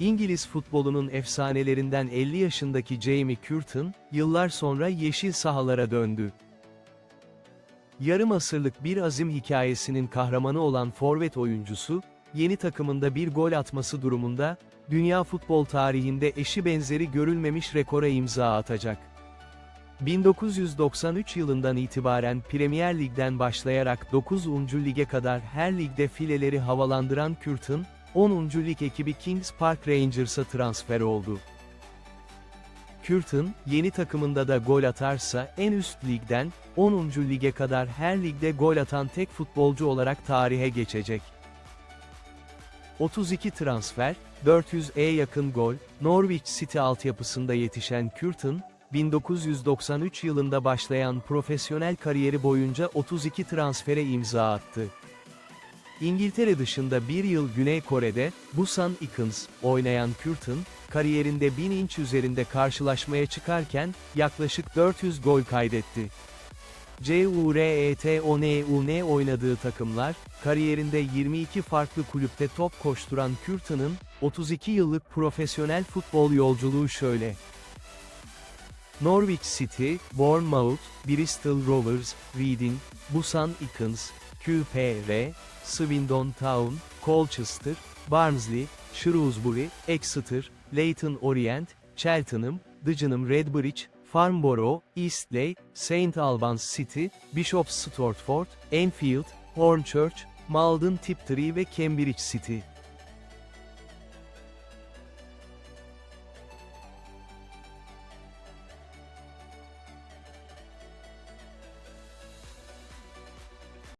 İngiliz futbolunun efsanelerinden 50 yaşındaki Jamie Curtin, yıllar sonra yeşil sahalara döndü. Yarım asırlık bir azim hikayesinin kahramanı olan forvet oyuncusu, yeni takımında bir gol atması durumunda, dünya futbol tarihinde eşi benzeri görülmemiş rekora imza atacak. 1993 yılından itibaren Premier Lig'den başlayarak 9. lige kadar her ligde fileleri havalandıran Curtin, 10. lig ekibi Kings Park Rangers'a transfer oldu. Curtin, yeni takımında da gol atarsa en üst ligden, 10. lige kadar her ligde gol atan tek futbolcu olarak tarihe geçecek. 32 transfer, 400'e yakın gol, Norwich City altyapısında yetişen Curtin, 1993 yılında başlayan profesyonel kariyeri boyunca 32 transfere imza attı. İngiltere dışında bir yıl Güney Kore'de, Busan Icons, oynayan Curtin, kariyerinde 1000 inç üzerinde karşılaşmaya çıkarken, yaklaşık 400 gol kaydetti. CURETONUN oynadığı takımlar, kariyerinde 22 farklı kulüpte top koşturan Curtin'ın, 32 yıllık profesyonel futbol yolculuğu şöyle. Norwich City, Bournemouth, Bristol Rovers, Reading, Busan Icons, QPR, Swindon Town, Colchester, Barnsley, Shrewsbury, Exeter, Leyton Orient, Cheltenham, Dagenham Redbridge, Farnborough, Eastleigh, St Albans City, Bishop's Stortford, Enfield, Hornchurch, Malden Tiptree ve Cambridge City.